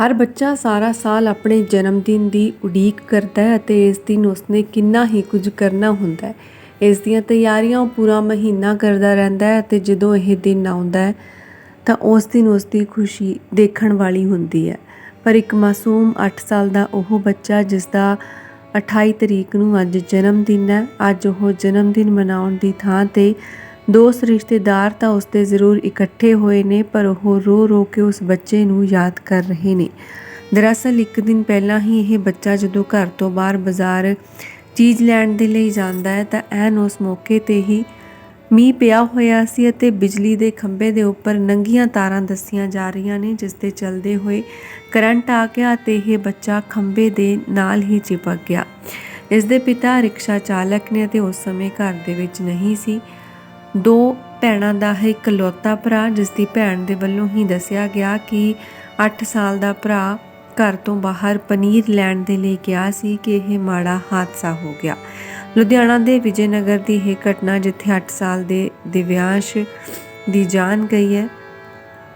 ਹਰ ਬੱਚਾ ਸਾਰਾ ਸਾਲ ਆਪਣੇ ਜਨਮ ਦਿਨ ਦੀ ਉਡੀਕ ਕਰਦਾ ਹੈ ਅਤੇ ਇਸ ਦਿਨ ਉਸਨੇ ਕਿੰਨਾ ਹੀ ਕੁਝ ਕਰਨਾ ਹੁੰਦਾ ਹੈ। ਇਸ ਦੀਆਂ ਤਿਆਰੀਆਂ ਉਹ ਪੂਰਾ ਮਹੀਨਾ ਕਰਦਾ ਰਹਿੰਦਾ ਹੈ ਅਤੇ ਜਦੋਂ ਇਹ ਦਿਨ ਆਉਂਦਾ ਹੈ, ਤਾਂ ਉਸ ਦਿਨ ਉਸ ਦੀ ਖੁਸ਼ੀ ਦੇਖਣ ਵਾਲੀ ਹੁੰਦੀ ਹੈ। ਪਰ ਇੱਕ ਮਾਸੂਮ 8 ਸਾਲ ਦਾ ਉਹ ਬੱਚਾ ਜਿਸ ਦਾ 28 ਤਰੀਕ ਨੂੰ ਅੱਜ ਜਨਮ ਦਿਨ ਹੈ, ਅੱਜ ਉਹ ਜਨਮ ਦਿਨ ਮਨਾਉਣ ਦੀ ਥਾਂ ਤੇ ਦੋਸਤ ਰਿਸ਼ਤੇਦਾਰ ਤਾਂ ਉਸਦੇ ਜ਼ਰੂਰ ਇਕੱਠੇ ਹੋਏ ਨੇ, ਪਰ ਉਹ ਰੋ ਰੋ ਕੇ ਉਸ ਬੱਚੇ ਨੂੰ ਯਾਦ ਕਰ ਰਹੇ ਨੇ। ਦਰਅਸਲ ਇੱਕ ਦਿਨ ਪਹਿਲਾਂ ਹੀ ਇਹ ਬੱਚਾ ਜਦੋਂ ਘਰ ਤੋਂ ਬਾਹਰ ਬਾਜ਼ਾਰ ਚੀਜ਼ ਲੈਣ ਦੇ ਲਈ ਜਾਂਦਾ ਹੈ, ਤਾਂ ਐਨ ਉਸ ਮੌਕੇ ਤੇ ਹੀ ਮੀਂਹ ਪਿਆ ਹੋਇਆ ਸੀ ਅਤੇ ਬਿਜਲੀ ਦੇ ਖੰਭੇ ਦੇ ਉੱਪਰ ਨੰਗੀਆਂ ਤਾਰਾਂ ਦੱਸੀਆਂ ਜਾ ਰਹੀਆਂ ਨੇ, ਜਿਸ ਦੇ ਚੱਲਦੇ ਹੋਏ ਕਰੰਟ ਆ ਗਿਆ ਤੇ ਇਹ ਬੱਚਾ ਖੰਭੇ ਦੇ ਨਾਲ ਹੀ ਚਿਪਕ ਗਿਆ। ਇਸ ਦੇ ਪਿਤਾ ਰਿਕਸ਼ਾ ਚਾਲਕ ਨੇ ਅਤੇ ਉਸ ਸਮੇਂ ਘਰ ਦੇ ਵਿੱਚ ਨਹੀਂ ਸੀ। ਦੋ ਭੈਣਾਂ ਦਾ ਹੈ ਇਕਲੌਤਾ ਭਰਾ ਜਿਸ ਦੀ ਭੈਣ ਦੇ ਵੱਲੋਂ ਹੀ ਦੱਸਿਆ ਗਿਆ ਕਿ 8 ਸਾਲ ਦਾ ਭਰਾ ਘਰ ਤੋਂ ਬਾਹਰ ਪਨੀਰ ਲੈਣ ਦੇ ਲਈ ਗਿਆ ਸੀ ਕਿ ਇਹ ਮਾੜਾ ਹਾਦਸਾ ਹੋ ਗਿਆ। ਲੁਧਿਆਣਾ ਦੇ ਵਿਜੇ ਨਗਰ ਦੀ ਇਹ ਘਟਨਾ, ਜਿੱਥੇ 8 ਸਾਲ ਦੇ ਦਿਵਿਆਂਸ਼ ਦੀ ਜਾਨ ਗਈ ਹੈ,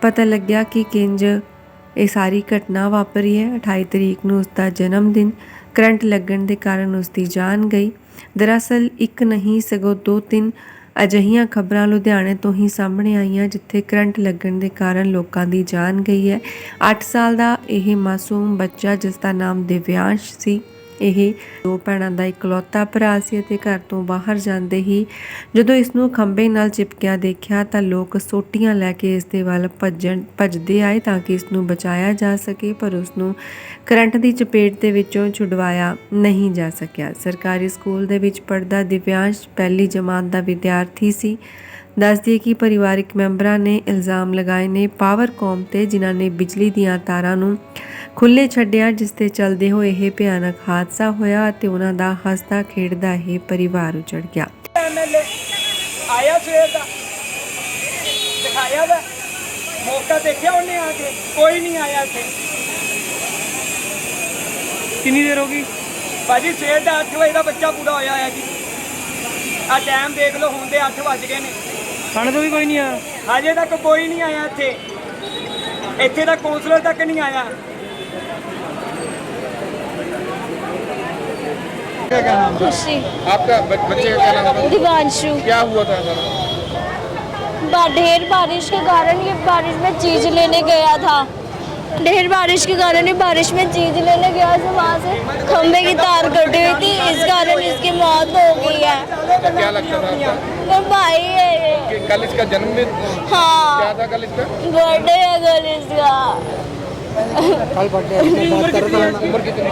ਪਤਾ ਲੱਗਿਆ ਕਿ ਕਿੰਜ ਇਹ ਸਾਰੀ ਘਟਨਾ ਵਾਪਰੀ ਹੈ। 28 ਤਰੀਕ ਨੂੰ ਉਸ ਦਾ ਜਨਮ ਦਿਨ, ਕਰੰਟ ਲੱਗਣ ਦੇ ਕਾਰਨ ਉਸ ਦੀ ਜਾਨ ਗਈ। ਦਰਅਸਲ ਇੱਕ ਨਹੀਂ, ਸਗੋਂ ਦੋ ਤਿੰਨ ਅਜਿਹੀਆਂ ਖਬਰਾਂ ਲੁਧਿਆਣੇ ਤੋਂ ਹੀ ਸਾਹਮਣੇ ਆਈਆਂ, ਜਿੱਥੇ ਕਰੰਟ ਲੱਗਣ ਦੇ ਕਾਰਨ ਲੋਕਾਂ ਦੀ ਜਾਨ ਗਈ ਹੈ। 8 ਸਾਲ ਦਾ ਇਹ ਮਾਸੂਮ ਬੱਚਾ ਜਿਸ ਦਾ ਨਾਮ ਦਿਵਿਆਂਸ਼ ਸੀ ਇਹ ਦੋ ਭੈਣਾਂ ਦਾ ਇਕਲੌਤਾ ਭਰਾ ਸੀ ਅਤੇ ਘਰ ਤੋਂ ਬਾਹਰ ਜਾਂਦੇ ਹੀ ਜਦੋਂ ਇਸ ਨੂੰ ਖੰਭੇ ਨਾਲ ਚਿਪਕਿਆ ਦੇਖਿਆ ਤਾਂ ਲੋਕ ਸੋਟੀਆਂ ਲੈ ਕੇ ਇਸ ਦੇ ਵੱਲ ਭੱਜਣ, ਭੱਜਦੇ ਆਏ ਤਾਂ ਕਿ ਇਸ ਨੂੰ ਬਚਾਇਆ ਜਾ ਸਕੇ, ਪਰ ਉਸ ਨੂੰ ਕਰੰਟ ਦੀ ਚਪੇਟ ਦੇ ਵਿੱਚੋਂ ਛੁਡਵਾਇਆ ਨਹੀਂ ਜਾ ਸਕਿਆ। ਸਰਕਾਰੀ ਸਕੂਲ ਦੇ ਵਿੱਚ ਪੜਦਾ ਦਿਵਿਆਂਸ਼ ਪਹਿਲੀ ਜਮਾਤ ਦਾ ਵਿਦਿਆਰਥੀ ਸੀ। ਦੱਸਦੀ ਕਿ ਪਰਿਵਾਰਕ ਮੈਂਬਰਾਂ ਨੇ ਇਲਜ਼ਾਮ ਲਗਾਏ ਨੇ ਪਾਵਰਕੌਮ ਤੇ, ਜਿਨ੍ਹਾਂ ਨੇ ਬਿਜਲੀ ਦੀਆਂ ਤਾਰਾਂ ਨੂੰ ਖੁੱਲੇ ਛੱਡਿਆ, ਜਿਸ ਤੇ ਚੱਲਦੇ ਹੋਏ ਇਹ ਭਿਆਨਕ ਹਾਦਸਾ ਹੋਇਆ ਅਤੇ ਉਹਨਾਂ ਦਾ ਹੱਸਦਾ ਖੇਡਦਾ ਇਹ ਪਰਿਵਾਰ ਉਜੜ ਗਿਆ। ਆਇਆ ਸਵੇਰ ਦਾ। ਦਿਖਾਇਆ ਵਾ। ਮੌਕਾ ਦੇਖਿਆ ਉਹਨੇ ਆ ਕੇ? ਕੋਈ ਨਹੀਂ ਆਇਆ ਇੱਥੇ। ਕਿੰਨੀ ਦੇਰ ਹੋ ਗਈ? ਭਾਜੀ, ਸਵੇਰ ਦਾ 8 ਵਜੇ ਦਾ ਬੱਚਾ ਪੂਰਾ ਹੋਇਆ ਹੋਇਆ ਜੀ। ਆ ਟਾਈਮ ਦੇਖ ਲਓ, ਹੁਣ ਦੇ 8 ਵੱਜ ਗਏ ਨੇ। ਖਾਣੇ ਤੋਂ ਵੀ ਕੋਈ ਨਹੀਂ ਆਇਆ ਹਜੇ ਤੱਕ ਕੋਈ ਨਹੀਂ ਆਇਆ ਇੱਥੇ ਇੱਥੇ ਦਾ ਕਾਉਂਸਲਰ ਤੱਕ ਨਹੀਂ ਆਇਆ खुशी आपका ब- बच्चे का क्या नाम था दिवांशु क्या हुआ था सर बा- ढेर बारिश के कारण ये बारिश में चीज लेने गया था ढेर बारिश के कारण ये बारिश में चीज लेने गया था वहाँ से खम्भे की तार कटी हुई थी इस कारण इसकी मौत हो गई है तो क्या लगता था आपका भाई है कल इसका जन्मदिन? हाँ। क्या था कल इसका? बर्थडे है कल इसका। कल बर्थडे उम्र कितनी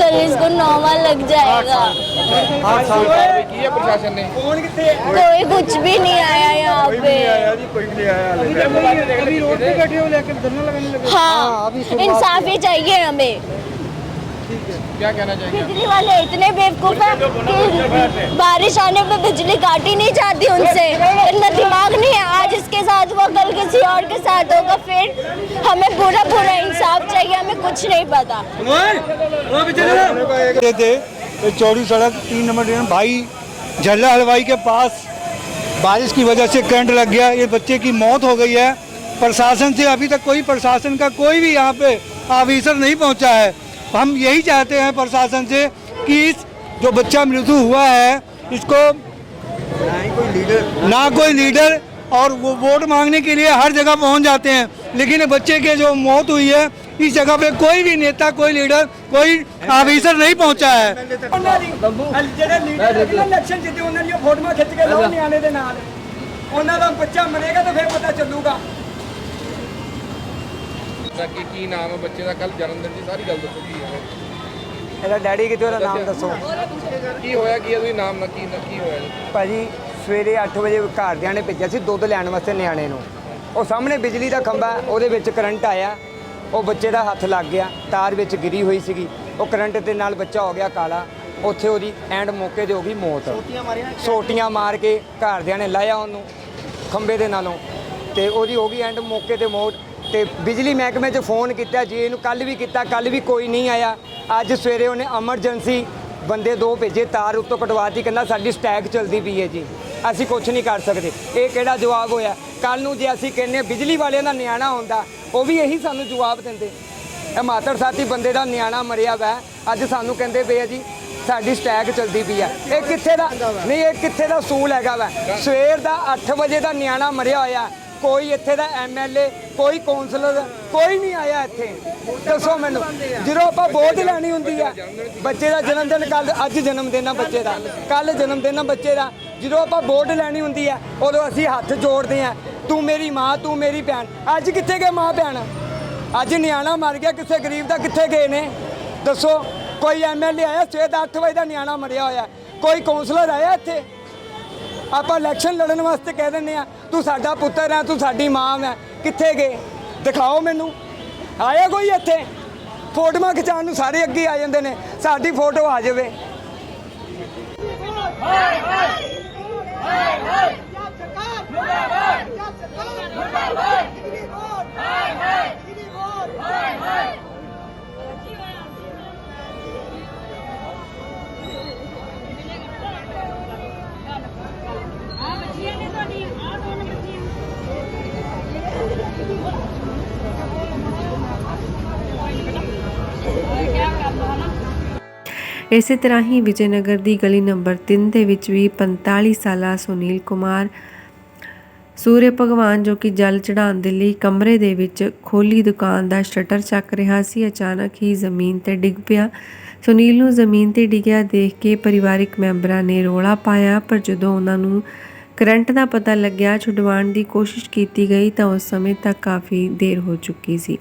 कल इसको नॉर्मल लग जाएगा। आठ साल। प्रशासन ने? कोई कुछ भी नहीं आया यहाँ पे। हाँ इंसाफी चाहिए हमें। हाँ। क्या कहना चाहिए बिजली वाले इतने बेवकूफ़ हैं कि बारिश आने पे बिजली काटी नहीं जाती उनसे। इतना दिमाग नहीं है। आज इसके साथ हुआ कल किसी और के साथ होगा फिर हमें पूरा पूरा इंसाफ चाहिए हमें कुछ नहीं पता। थे चौड़ी सड़क तीन नंबर भाई झल्ला हलवाई के पास बारिश की वजह से करंट लग गया। ये बच्चे की मौत हो गई है। प्रशासन से अभी तक कोई प्रशासन का कोई भी यहाँ पे ऑफिसर नहीं पहुँचा है। हम यही चाहते हैं प्रशासन से कि इस जो बच्चा मृत्यु हुआ है, इसको ना कोई लीडर ना कोई लीडर और वो वोट मांगने के लिए हर जगह पहुँच जाते हैं। लेकिन बच्चे के जो मौत हुई है, इस जगह पे कोई भी नेता, कोई लीडर, कोई ऑफिसर नहीं पहुँचा है। ਤਾਂ ਕੀ ਕੀ ਨਾਮ ਹੈ ਬੱਚੇ ਦਾ ਕੱਲ ਜਨਮਦਿਨ ਦੀ ਸਾਰੀ ਗੱਲ ਦੱਸੋ ਕੀ ਹੈ। ਇਹਦਾ ਡੈਡੀ ਕਿਤੇ ਉਹਦਾ ਨਾਮ ਦੱਸੋ। ਕੀ ਹੋਇਆ ਕੀ ਹੈ ਤੁਸੀਂ ਨਾਮ ਨਾ ਕੀ ਨਾ ਕੀ ਹੋਇਆ ਜੀ? ਭਾਜੀ ਸਵੇਰੇ 8 ਵਜੇ ਘਰਦਿਆਂ ਨੇ ਭੇਜਿਆ ਸੀ ਦੁੱਧ ਲੈਣ ਵਾਸਤੇ ਨਿਆਣੇ ਨੂੰ। ਉਹ ਸਾਹਮਣੇ ਬਿਜਲੀ ਦਾ ਖੰਭਾ ਹੈ, ਉਹਦੇ ਵਿੱਚ ਕਰੰਟ ਆਇਆ। ਉਹ ਬੱਚੇ ਦਾ ਹੱਥ ਲੱਗ ਗਿਆ ਤਾਰ ਵਿੱਚ ਗਿਰੀ ਹੋਈ ਸੀਗੀ। ਉਹ ਕਰੰਟ ਦੇ ਨਾਲ ਬੱਚਾ ਹੋ ਗਿਆ ਕਾਲਾ। ਉੱਥੇ ਉਹਦੀ ਐਂਡ ਮੌਕੇ ਤੇ ਹੋ ਗਈ ਮੌਤ। ਸੋਟੀਆਂ ਮਾਰ ਕੇ ਘਰਦਿਆਂ ਨੇ ਲਾਇਆ ਉਹਨੂੰ ਖੰਭੇ ਦੇ ਨਾਲੋਂ। ਤੇ ਉਹਦੀ ਹੋ ਗਈ ਐਂਡ ਮੌਕੇ ਤੇ ਮੌਤ। ਤੇ ਬਿਜਲੀ ਮਹਿਕਮੇ 'ਚ ਫੋਨ ਕੀਤਾ, ਜੀ ਇਹਨੂੰ ਕੱਲ ਵੀ ਕੀਤਾ ਕੱਲ ਵੀ ਕੋਈ ਨਹੀਂ ਆਇਆ। ਅੱਜ ਸਵੇਰੇ ਉਹਨੇ ਐਮਰਜੈਂਸੀ ਬੰਦੇ ਦੋ ਭੇਜੇ, ਤਾਰ ਉੱਤੋਂ ਕਟਵਾਤੀ ਕਹਿੰਦਾ ਸਾਡੀ ਸਟੈਕ ਚਲਦੀ ਪਈ ਹੈ ਜੀ। ਅਸੀਂ ਕੁਝ ਨਹੀਂ ਕਰ ਸਕਦੇ। ਇਹ ਕਿਹੜਾ ਜਵਾਬ ਹੋਇਆ? ਕੱਲ ਨੂੰ ਜੇ ਅਸੀਂ ਕਹਿੰਨੇ ਬਿਜਲੀ ਵਾਲਿਆਂ ਦਾ ਨਿਆਣਾ ਹੁੰਦਾ, ਉਹ ਵੀ ਇਹੀ ਸਾਨੂੰ ਜਵਾਬ ਦਿੰਦੇ। ਇਹ ਮਾਤੜ ਸਾਥੀ ਬੰਦੇ ਦਾ ਨਿਆਣਾ ਮਰਿਆ ਵੈ। ਅੱਜ ਸਾਨੂੰ ਕਹਿੰਦੇ ਪਏ ਆ ਜੀ, ਸਾਡੀ ਸਟੈਕ ਚਲਦੀ ਪਈ ਆ। ਇਹ ਕਿੱਥੇ ਦਾ ਨਹੀਂ, ਇਹ ਕਿੱਥੇ ਦਾ ਸੂਲ ਹੈਗਾ ਵਾ? ਸਵੇਰ ਦਾ 8 ਵਜੇ ਦਾ ਨਿਆਣਾ ਮਰਿਆ ਹੋਇਆ। ਕੋਈ ਇੱਥੇ ਦਾ ਐਮਐਲਏ ਕੋਈ ਕੌਂਸਲਰ, ਕੋਈ ਨਹੀਂ ਆਇਆ ਇੱਥੇ। ਦੱਸੋ ਮੈਨੂੰ, ਜਦੋਂ ਆਪਾਂ ਵੋਟ ਲੈਣੀ ਹੁੰਦੀ ਆ, ਬੱਚੇ ਦਾ ਜਨਮ ਦਿਨ ਕੱਲ ਅੱਜ ਜਨਮ ਦਿਨ ਆ ਬੱਚੇ ਦਾ। ਕੱਲ ਜਨਮ ਦਿਨ ਆ ਬੱਚੇ ਦਾ। ਜਦੋਂ ਆਪਾਂ ਵੋਟ ਲੈਣੀ ਹੁੰਦੀ ਆ, ਉਦੋਂ ਅਸੀਂ ਹੱਥ ਜੋੜਦੇ ਆ, ਤੂੰ ਮੇਰੀ ਮਾਂ, ਤੂੰ ਮੇਰੀ ਭੈਣ। ਅੱਜ ਕਿੱਥੇ ਗਏ ਮਾਂ, ਭੈਣ? ਅੱਜ ਨਿਆਣਾ ਮਰ ਗਿਆ, ਕਿਸੇ ਗਰੀਬ ਦਾ ਕਿੱਥੇ ਗਏ ਨੇ? ਦੱਸੋ, ਕੋਈ ਐਮਐਲਏ ਆਇਆ, ਸਵੇਰ ਦਾ 8 ਵਜੇ ਦਾ ਨਿਆਣਾ ਮਰਿਆ ਹੋਇਆ। ਕੋਈ ਕੌਂਸਲਰ ਆਇਆ ਇੱਥੇ? ਆਪਾਂ ਇਲੈਕਸ਼ਨ ਲੜਨ ਵਾਸਤੇ ਕਹਿ ਦਿੰਦੇ ਆ ਤੂੰ ਸਾਡਾ ਪੁੱਤਰ ਹੈ, ਤੂੰ ਸਾਡੀ ਮਾਂ ਹੈ। ਕਿੱਥੇ ਗਏ? ਦਿਖਾਓ ਮੈਨੂੰ। ਆਇਆ ਕੋਈ ਇੱਥੇ? ਫੋਟੋਆਂ ਖਿਚਾਉਣ ਨੂੰ ਸਾਰੇ ਅੱਗੇ ਆ ਜਾਂਦੇ ਨੇ। ਸਾਡੀ ਫੋਟੋ ਆ ਜਾਵੇ। ਇਸੇ ਤਰ੍ਹਾਂ ਹੀ ਵਿਜੇਨਗਰ ਦੀ ਗਲੀ ਨੰਬਰ 3 ਦੇ ਵਿੱਚ ਵੀ 45 ਸਾਲਾ ਸੁਨੀਲ ਕੁਮਾਰ, ਸੂਰਯ ਭਗਵਾਨ ਜੋ ਕਿ ਜਲ ਚੜਾਉਣ ਦੇ ਲਈ ਕਮਰੇ ਦੇ ਵਿੱਚ ਖੋਲੀ ਦੁਕਾਨ ਦਾ ਸ਼ਟਰ ਚੱਕ ਰਿਹਾ ਸੀ, ਅਚਾਨਕ ਹੀ ਜ਼ਮੀਨ ਤੇ ਡਿੱਗ ਪਿਆ। ਸੁਨੀਲ ਨੂੰ ਜ਼ਮੀਨ ਤੇ ਡਿੱਗਿਆ ਦੇਖ ਕੇ ਪਰਿਵਾਰਿਕ ਮੈਂਬਰਾਂ ਨੇ ਰੋਲਾ ਪਾਇਆ, ਪਰ ਜਦੋਂ ਉਹਨਾਂ ਨੂੰ ਕਰੰਟ ਦਾ ਪਤਾ ਲੱਗਿਆ, ਛੁਡਵਾਉਣ ਦੀ ਕੋਸ਼ਿਸ਼ ਕੀਤੀ ਗਈ ਤਾਂ ਉਸ ਸਮੇਂ ਤੱਕ ਕਾਫੀ ਦੇਰ ਹੋ ਚੁੱਕੀ ਸੀ।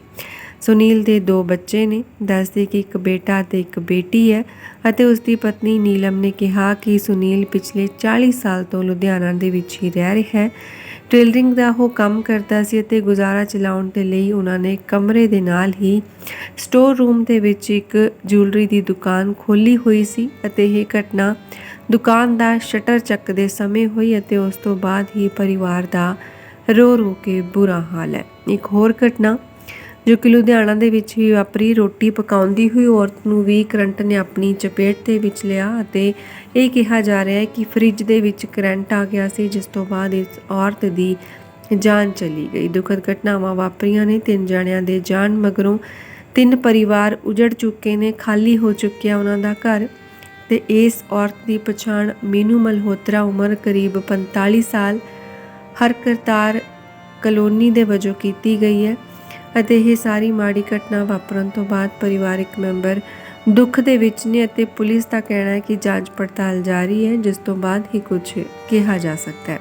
ਸੁਨੀਲ ਦੇ ਦੋ ਬੱਚੇ ਨੇ। ਦੱਸਦੇ ਕਿ ਇੱਕ ਬੇਟਾ ਤੇ ਇੱਕ ਬੇਟੀ ਹੈ ਅਤੇ ਉਸ ਦੀ ਪਤਨੀ ਨੀਲਮ ਨੇ ਕਿਹਾ ਕਿ ਸੁਨੀਲ ਪਿਛਲੇ 40 ਸਾਲ ਤੋਂ ਲੁਧਿਆਣਾ ਦੇ ਵਿੱਚ ਹੀ ਰਹਿ ਰਿਹਾ ਹੈ। ਟੇਲਰਿੰਗ ਦਾ ਉਹ ਕੰਮ ਕਰਦਾ ਸੀ ਅਤੇ ਗੁਜ਼ਾਰਾ ਚਲਾਉਣ ਦੇ ਲਈ ਉਹਨਾਂ ਨੇ ਕਮਰੇ ਦੇ ਨਾਲ ਹੀ ਸਟੋਰ ਰੂਮ ਦੇ ਵਿੱਚ ਇੱਕ ਜੁਐਲਰੀ ਦੀ ਦੁਕਾਨ ਖੋਲੀ ਹੋਈ ਸੀ ਅਤੇ ਇਹ ਘਟਨਾ ਦੁਕਾਨ ਦਾ ਸ਼ਟਰ ਚੱਕਦੇ ਸਮੇਂ ਹੋਈ ਅਤੇ ਉਸ ਤੋਂ ਬਾਅਦ ਹੀ ਪਰਿਵਾਰ ਦਾ ਰੋ ਰੋ ਕੇ ਬੁਰਾ ਹਾਲ ਹੈ। ਇੱਕ ਹੋਰ ਘਟਨਾ ਜੋ ਕਿ ਲੁਧਿਆਣਾ ਦੇ ਵਿੱਚ ਹੀ ਵਾਪਰੀ, ਰੋਟੀ ਪਕਾਉਂਦੀ ਹੋਈ ਔਰਤ ਨੂੰ ਵੀ ਕਰੰਟ ਨੇ ਆਪਣੀ ਚਪੇਟ ਦੇ ਵਿੱਚ ਲਿਆ ਅਤੇ ਇਹ ਕਿਹਾ ਜਾ ਰਿਹਾ ਹੈ ਕਿ ਫ੍ਰਿਜ ਦੇ ਵਿੱਚ ਕਰੰਟ ਆ ਗਿਆ ਸੀ, ਜਿਸ ਤੋਂ ਬਾਅਦ ਇਸ ਔਰਤ ਦੀ ਜਾਨ ਚਲੀ ਗਈ। ਦੁਖਦ ਘਟਨਾਵਾਂ ਵਾਪਰੀਆਂ ਨੇ, ਤਿੰਨ ਜਣਿਆਂ ਦੇ ਜਾਨ ਮਗਰੋਂ ਤਿੰਨ ਪਰਿਵਾਰ ਉਜੜ ਚੁੱਕੇ ਨੇ, ਖਾਲੀ ਹੋ ਚੁੱਕਿਆ ਉਹਨਾਂ ਦਾ ਘਰ ਤੇ ਇਸ ਔਰਤ ਦੀ ਪਛਾਣ ਮੀਨੂ ਮਲਹੋਤਰਾ ਉਮਰ ਕਰੀਬ 45 ਸਾਲ ਹਰ ਕਰਤਾਰ ਕਲੋਨੀ ਦੇ ਵਜੋਂ ਕੀਤੀ ਗਈ ਹੈ। ਅਤੇ ਇਹ ਸਾਰੀ ਮਾੜੀ ਘਟਨਾ ਵਾਪਰਨ ਤੋਂ ਬਾਅਦ ਪਰਿਵਾਰਕ ਮੈਂਬਰ ਦੁੱਖ ਦੇ ਵਿੱਚ ਨੇ ਅਤੇ ਪੁਲਿਸ ਦਾ ਕਹਿਣਾ ਹੈ ਕਿ ਜਾਂਚ ਪੜਤਾਲ ਜਾਰੀ ਹੈ, ਜਿਸ ਤੋਂ ਬਾਅਦ ਹੀ ਕੁਝ ਕਿਹਾ ਜਾ ਸਕਦਾ ਹੈ।